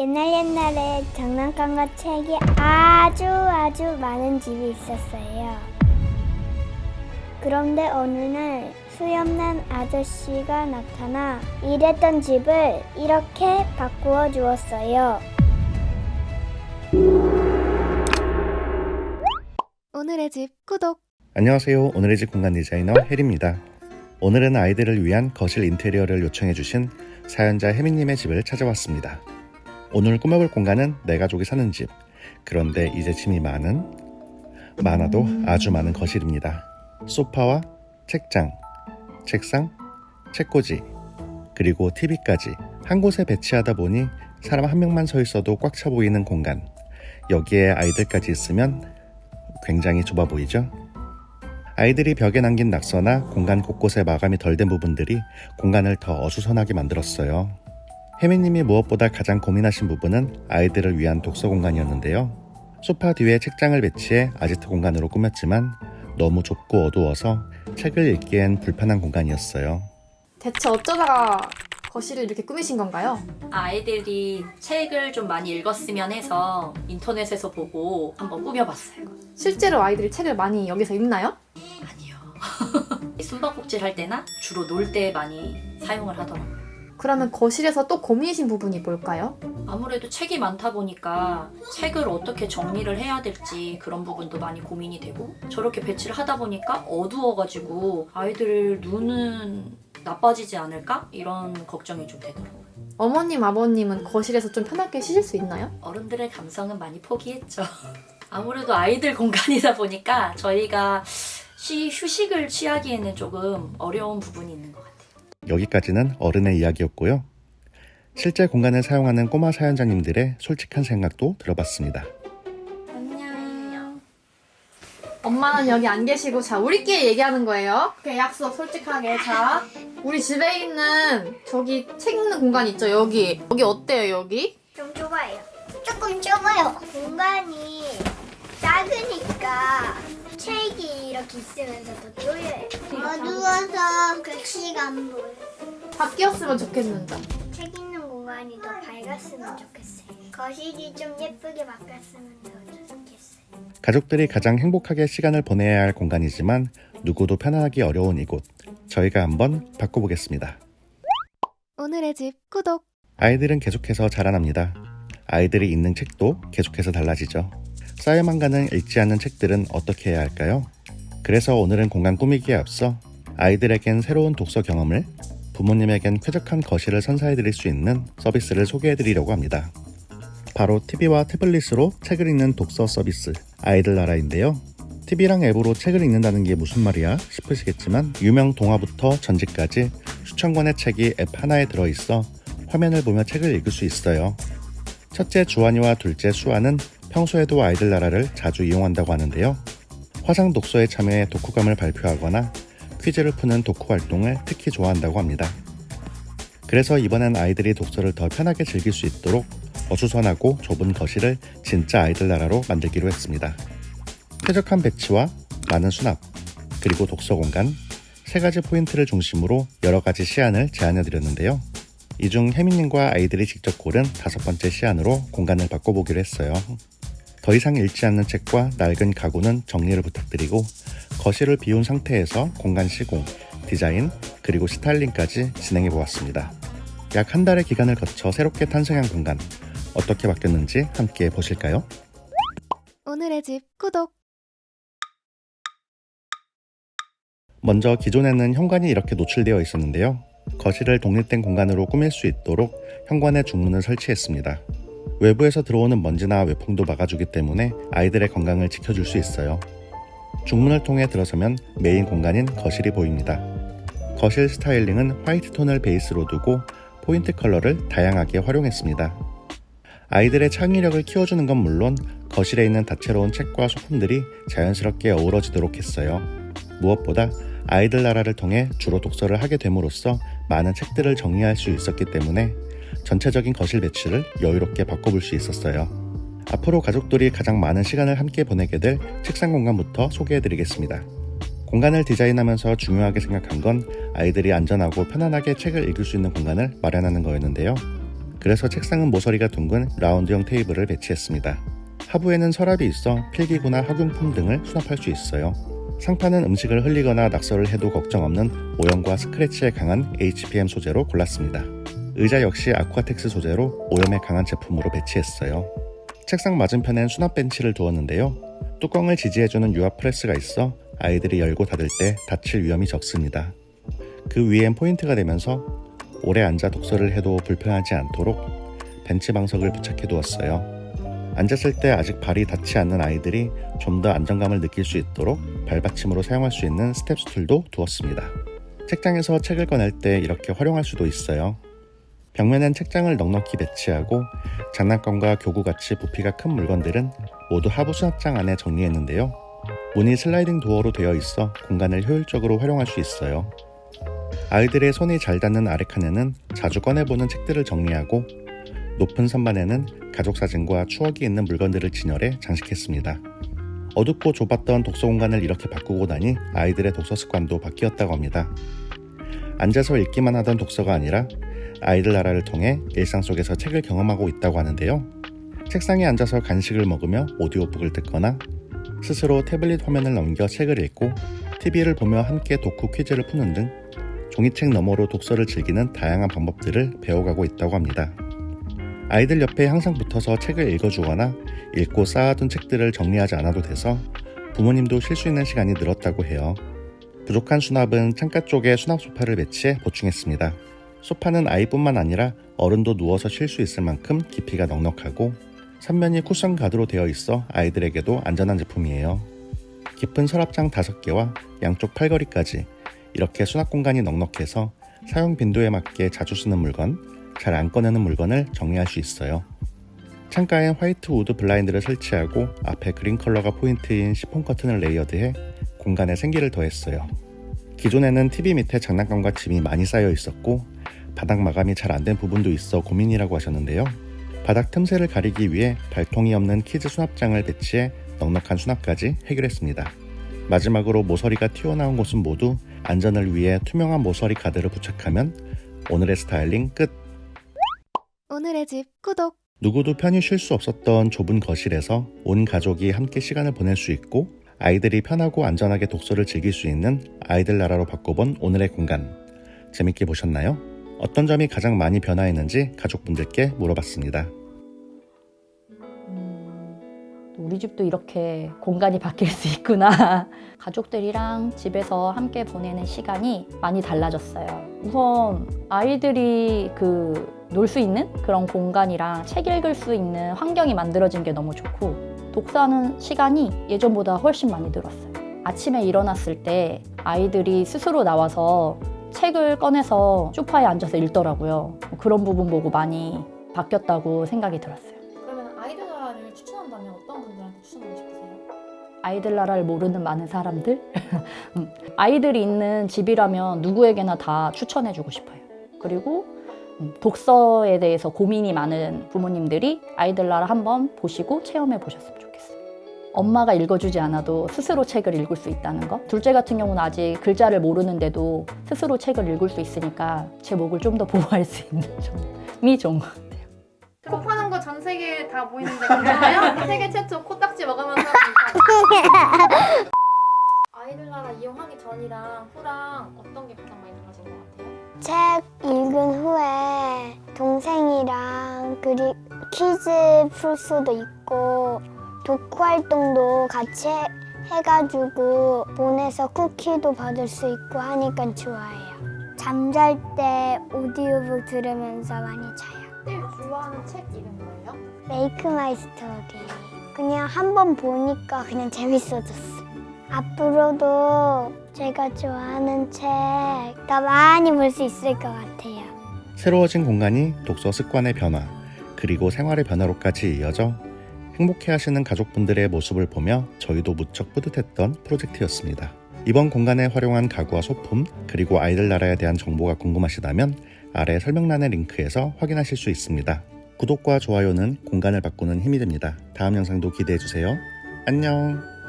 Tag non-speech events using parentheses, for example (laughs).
옛날 옛날에 장난감과 책이 아주 아주 많은 집이 있었어요. 그런데 어느 날 수염난 아저씨가 나타나 일했던 집을 이렇게 바꾸어 주었어요. 오늘의 집 구독. 안녕하세요. 오늘의 집 공간 디자이너 혜리입니다. 오늘은 아이들을 위한 거실 인테리어를 요청해 주신 사연자 혜미님의 집을 찾아왔습니다. 오늘 꾸며볼 공간은 내 가족이 사는 집. 그런데 이제 짐이 많은, 많아도 아주 많은 거실입니다. 소파와 책장, 책상, 책꽂이, 그리고 TV까지 한 곳에 배치하다 보니 사람 한 명만 서 있어도 꽉 차 보이는 공간. 여기에 아이들까지 있으면 굉장히 좁아 보이죠? 아이들이 벽에 남긴 낙서나 공간 곳곳에 마감이 덜 된 부분들이 공간을 더 어수선하게 만들었어요. 혜미님이 무엇보다 가장 고민하신 부분은 아이들을 위한 독서 공간이었는데요. 소파 뒤에 책장을 배치해 아지트 공간으로 꾸몄지만 너무 좁고 어두워서 책을 읽기엔 불편한 공간이었어요. 대체 어쩌다가 거실을 이렇게 꾸미신 건가요? 아이들이 책을 좀 많이 읽었으면 해서 인터넷에서 보고 한번 꾸며봤어요. 실제로 아이들이 책을 많이 여기서 읽나요? 아니요. (laughs) 숨바꼭질 할 때나 주로 놀 때 많이 사용을 하더라고요. 그러면 거실에서 또 고민이신 부분이 뭘까요? 아무래도 책이 많다 보니까 책을 어떻게 정리를 해야 될지 그런 부분도 많이 고민이 되고 저렇게 배치를 하다 보니까 어두워가지고 아이들 눈은 나빠지지 않을까? 이런 걱정이 좀 되더라고요. 어머님, 아버님은 거실에서 좀 편하게 쉬실 수 있나요? 어른들의 감성은 많이 포기했죠. (laughs) 아무래도 아이들 공간이다 보니까 저희가 쉬, 휴식을 취하기에는 조금 어려운 부분이 있는 것 같아요. 여기까지는 어른의 이야기였고요. 실제 공간을 사용하는 꼬마 사연자님들의 솔직한 생각도 들어봤습니다. 안녕. 엄마는 여기 안 계시고 자 우리끼리 얘기하는 거예요. 오케이 약속 솔직하게 자 우리 집에 있는 저기 책 읽는 공간 있죠 여기 여기 어때요 여기? 좀 좁아요. 조금 좁아요. 공간이 작으니까 책이 이렇게 있으면서 더 쪼여요. 어두워서 글씨가 안 보여. 바뀌었으면 좋겠는데. 책 있는 공간이 더 밝았으면 좋겠어요. 거실이 좀 예쁘게 바뀌었으면 더 좋겠어요. 가족들이 가장 행복하게 시간을 보내야 할 공간이지만 누구도 편안하기 어려운 이곳. 저희가 한번 바꿔보겠습니다. 오늘의 집 구독. 아이들은 계속해서 자라납니다. 아이들이 읽는 책도 계속해서 달라지죠. 쌓여만 가는 읽지 않는 책들은 어떻게 해야 할까요? 그래서 오늘은 공간 꾸미기에 앞서 아이들에겐 새로운 독서 경험을, 부모님에겐 쾌적한 거실을 선사해드릴 수 있는 서비스를 소개해드리려고 합니다. 바로 TV와 태블릿으로 책을 읽는 독서 서비스 아이들 나라인데요. TV랑 앱으로 책을 읽는다는 게 무슨 말이야 싶으시겠지만 유명 동화부터 전집까지 수천 권의 책이 앱 하나에 들어있어 화면을 보며 책을 읽을 수 있어요. 첫째 주한이와 둘째 수아는 평소에도 아이들 나라를 자주 이용한다고 하는데요. 화상 독서에 참여해 독후감을 발표하거나 퀴즈를 푸는 독후 활동을 특히 좋아한다고 합니다. 그래서 이번엔 아이들이 독서를 더 편하게 즐길 수 있도록 어수선하고 좁은 거실을 진짜 아이들 나라로 만들기로 했습니다. 쾌적한 배치와 많은 수납, 그리고 독서 공간, 세 가지 포인트를 중심으로 여러 가지 시안을 제안해 드렸는데요. 이 중 혜민님과 아이들이 직접 고른 다섯 번째 시안으로 공간을 바꿔보기로 했어요. 더 이상 읽지 않는 책과 낡은 가구는 정리를 부탁드리고 거실을 비운 상태에서 공간 시공, 디자인, 그리고 스타일링까지 진행해 보았습니다. 약 한 달의 기간을 거쳐 새롭게 탄생한 공간 어떻게 바뀌었는지 함께 보실까요? 오늘의 집 구독. 먼저 기존에는 현관이 이렇게 노출되어 있었는데요. 거실을 독립된 공간으로 꾸밀 수 있도록 현관에 중문을 설치했습니다. 외부에서 들어오는 먼지나 외풍도 막아주기 때문에 아이들의 건강을 지켜줄 수 있어요. 중문을 통해 들어서면 메인 공간인 거실이 보입니다. 거실 스타일링은 화이트 톤을 베이스로 두고 포인트 컬러를 다양하게 활용했습니다. 아이들의 창의력을 키워주는 건 물론 거실에 있는 다채로운 책과 소품들이 자연스럽게 어우러지도록 했어요. 무엇보다 아이들 나라를 통해 주로 독서를 하게 됨으로써 많은 책들을 정리할 수 있었기 때문에 전체적인 거실 배치를 여유롭게 바꿔볼 수 있었어요. 앞으로 가족들이 가장 많은 시간을 함께 보내게 될 책상 공간부터 소개해드리겠습니다. 공간을 디자인하면서 중요하게 생각한 건 아이들이 안전하고 편안하게 책을 읽을 수 있는 공간을 마련하는 거였는데요. 그래서 책상은 모서리가 둥근 라운드형 테이블을 배치했습니다. 하부에는 서랍이 있어 필기구나 학용품 등을 수납할 수 있어요. 상판은 음식을 흘리거나 낙서를 해도 걱정 없는 오염과 스크래치에 강한 HPM 소재로 골랐습니다. 의자 역시 아쿠아텍스 소재로 오염에 강한 제품으로 배치했어요. 책상 맞은편엔 수납 벤치를 두었는데요. 뚜껑을 지지해주는 유압 프레스가 있어 아이들이 열고 닫을 때 다칠 위험이 적습니다. 그 위엔 포인트가 되면서 오래 앉아 독서를 해도 불편하지 않도록 벤치 방석을 부착해 두었어요. 앉았을 때 아직 발이 닿지 않는 아이들이 좀 더 안정감을 느낄 수 있도록 발받침으로 사용할 수 있는 스텝 스툴도 두었습니다. 책장에서 책을 꺼낼 때 이렇게 활용할 수도 있어요. 벽면엔 책장을 넉넉히 배치하고 장난감과 교구같이 부피가 큰 물건들은 모두 하부 수납장 안에 정리했는데요. 문이 슬라이딩 도어로 되어 있어 공간을 효율적으로 활용할 수 있어요. 아이들의 손이 잘 닿는 아래 칸에는 자주 꺼내보는 책들을 정리하고 높은 선반에는 가족 사진과 추억이 있는 물건들을 진열해 장식했습니다. 어둡고 좁았던 독서 공간을 이렇게 바꾸고 나니 아이들의 독서 습관도 바뀌었다고 합니다. 앉아서 읽기만 하던 독서가 아니라 아이들 나라를 통해 일상 속에서 책을 경험하고 있다고 하는데요. 책상에 앉아서 간식을 먹으며 오디오북을 듣거나 스스로 태블릿 화면을 넘겨 책을 읽고 TV를 보며 함께 독후 퀴즈를 푸는 등 종이책 너머로 독서를 즐기는 다양한 방법들을 배워가고 있다고 합니다. 아이들 옆에 항상 붙어서 책을 읽어주거나 읽고 쌓아둔 책들을 정리하지 않아도 돼서 부모님도 쉴 수 있는 시간이 늘었다고 해요. 부족한 수납은 창가 쪽에 수납 소파를 배치해 보충했습니다. 소파는 아이뿐만 아니라 어른도 누워서 쉴 수 있을 만큼 깊이가 넉넉하고 삼면이 쿠션 가드로 되어 있어 아이들에게도 안전한 제품이에요. 깊은 서랍장 5개와 양쪽 팔걸이까지 이렇게 수납 공간이 넉넉해서 사용 빈도에 맞게 자주 쓰는 물건, 잘 안 꺼내는 물건을 정리할 수 있어요. 창가엔 화이트 우드 블라인드를 설치하고 앞에 그린 컬러가 포인트인 시폰 커튼을 레이어드해 공간에 생기를 더했어요. 기존에는 TV 밑에 장난감과 짐이 많이 쌓여 있었고 바닥 마감이 잘 안 된 부분도 있어 고민이라고 하셨는데요. 바닥 틈새를 가리기 위해 발통이 없는 키즈 수납장을 배치해 넉넉한 수납까지 해결했습니다. 마지막으로 모서리가 튀어나온 곳은 모두 안전을 위해 투명한 모서리 가드를 부착하면 오늘의 스타일링 끝! 오늘의 집 구독. 누구도 편히 쉴 수 없었던 좁은 거실에서 온 가족이 함께 시간을 보낼 수 있고 아이들이 편하고 안전하게 독서를 즐길 수 있는 아이들 나라로 바꿔본 오늘의 공간. 재밌게 보셨나요? 어떤 점이 가장 많이 변화했는지 가족분들께 물어봤습니다. 음, 우리 집도 이렇게 공간이 바뀔 수 있구나. (laughs) 가족들이랑 집에서 함께 보내는 시간이 많이 달라졌어요. 우선 아이들이 그 놀 수 있는 그런 공간이랑 책 읽을 수 있는 환경이 만들어진 게 너무 좋고 독서하는 시간이 예전보다 훨씬 많이 늘었어요. 아침에 일어났을 때 아이들이 스스로 나와서 책을 꺼내서 소파에 앉아서 읽더라고요. 그런 부분 보고 많이 바뀌었다고 생각이 들었어요. 그러면 아이들 나라를 추천한다면 어떤 분들한테 추천하고 싶으세요? 아이들 나라를 모르는 많은 사람들? (laughs) 음, 아이들이 있는 집이라면 누구에게나 다 추천해주고 싶어요. 그리고 음, 독서에 대해서 고민이 많은 부모님들이 아이들 나라 한번 보시고 체험해 보셨으면 좋겠어요. 엄마가 읽어주지 않아도 스스로 책을 읽을 수 있다는 거. 둘째 같은 경우는 아직 글자를 모르는데도 스스로 책을 읽을 수 있으니까 제 목을 좀 더 (laughs) 보호할 수 있는 점이 좋은 것 같아요. 코 파는 거 전 세계 다 보이는데 괜찮아요? (laughs) 세계 최초 코딱지 먹으면서 (laughs) 아이들 나라 이용하기 전이랑 후랑 어떤 게 가장 많이 달라진 것 같아요? 책 읽은 후에 퀴즈 풀 수도 있고 독후 활동도 같이 해, 해가지고 보내서 쿠키도 받을 수 있고 하니까 좋아해요. 잠잘 때 오디오북 들으면서 많이 자요. 제일 좋아하는 책 이름 뭐예요? 메이크 마이 스토리. 그냥 한 번 보니까 그냥 재밌어졌어. 앞으로도 제가 좋아하는 책 더 많이 볼 수 있을 것 같아요. 새로워진 공간이 독서 습관의 변화, 그리고 생활의 변화로까지 이어져 행복해 하시는 가족분들의 모습을 보며 저희도 무척 뿌듯했던 프로젝트였습니다. 이번 공간에 활용한 가구와 소품, 그리고 아이들 나라에 대한 정보가 궁금하시다면 아래 설명란의 링크에서 확인하실 수 있습니다. 구독과 좋아요는 공간을 바꾸는 힘이 됩니다. 다음 영상도 기대해주세요. 안녕!